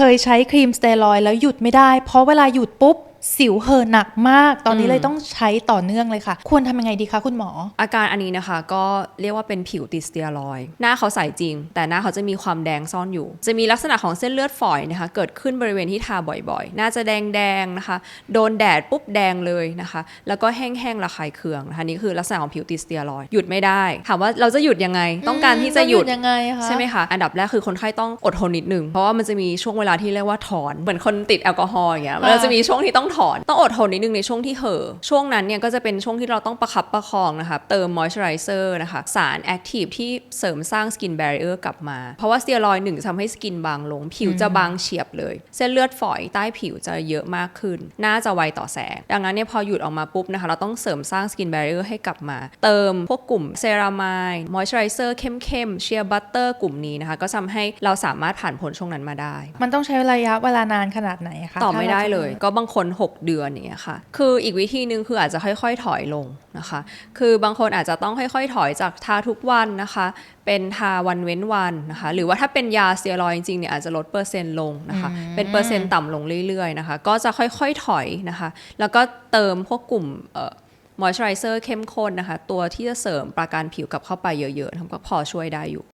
เคยใช้ครีมสเตียรอยแล้วหยุดไม่ได้ เพราะเวลาหยุดปุ๊บ สิวเห่อะหนักมาก ตอนนี้เลยต้องใช้ต่อเนื่องเลยค่ะ ควรทำยังไงดีคะคุณหมอ อาการอันนี้นะคะ ก็เรียกว่าเป็นผิวติดสเตียรอยด์หน้าเขาใสจริง แต่หน้าเขาจะมีความแดงซ่อนอยู่ จะมีลักษณะของเส้นเลือดฝอยนะคะ เกิดขึ้นบริเวณที่ทาบ่อยๆ น่าจะแดงๆนะคะ โดนแดดปุ๊บแดงเลยนะคะ แล้วก็แห้งๆระคายเคืองนะคะนี่คือลักษณะของผิวติดสเตียรอยด์หยุดไม่ได้ถามว่าเราจะหยุดยังไง ต้องการที่จะหยุดยังไงคะใช่ไหมคะอันดับแรกคือคนไข้ต้องอดทนนิดนึงเพราะว่ามันจะมีช่วงเวลาที่เรียกว่าถอนเหมือนคนติดแอลกอฮอล์อย่างเงี้ยมันจะมีช่วงที่ต้องถอน ต้องอดทนนิดนึงในช่วงที่เห่อช่วงนั้นเนี่ยก็จะเป็นช่วงที่เราต้องประคับประคองนะคะเติมมอยส์เจอไรเซอร์นะคะสารแอคทีฟที่เสริมสร้างสกินแบร r เออร์กลับมา เพราะว่าสเตียรอยด์หนึ่งทำให้สกินบางลง ผิวจะบางเฉียบเลย เส้นเลือดฝอยใต้ผิวจะเยอะมากขึ้นหน้าจะไวต่อแสง ดังนั้นเนี่ยพอหยุดออกมาปุ๊บนะคะ เราต้องเสริมสร้างสกินแบร r เออร์ให้กลับมา เติมพวกกลุ่มเซรามายมอยส์เจอไรเซอร์เข้มๆเชียร์บัตเตอร์กลุ่มนี้นะคะ ก็ทำให้เราสามารถผ่านพ้นช่วงนั้นมาได้ มันต้องใช้ระยะเวลานานขนาดไหนคะตอบไม่ได้ถ้าราจะเลย ก็บางคน6 เดือนอย่างเงี้ยค่ะ คืออีกวิธีหนึ่งคืออาจจะค่อยๆถอยลงนะคะ คือบางคนอาจจะต้องค่อยๆถอยจากทาทุกวันนะคะ เป็นทาวันเว้นวันนะคะ หรือว่าถ้าเป็นยาสเตียรอยด์จริงๆเนี่ยอาจจะลดเปอร์เซ็นต์ลงนะคะ เป็นเปอร์เซ็นต์ต่ำลงเรื่อยๆนะคะ ก็จะค่อยๆถอยนะคะ แล้วก็เติมพวกกลุ่มเอ่อมอยส์เจอไรเซอร์เข้มข้นนะคะ ตัวที่จะเสริมประการผิวกลับเข้าไปเยอะๆทำก็พอช่วยได้อยู่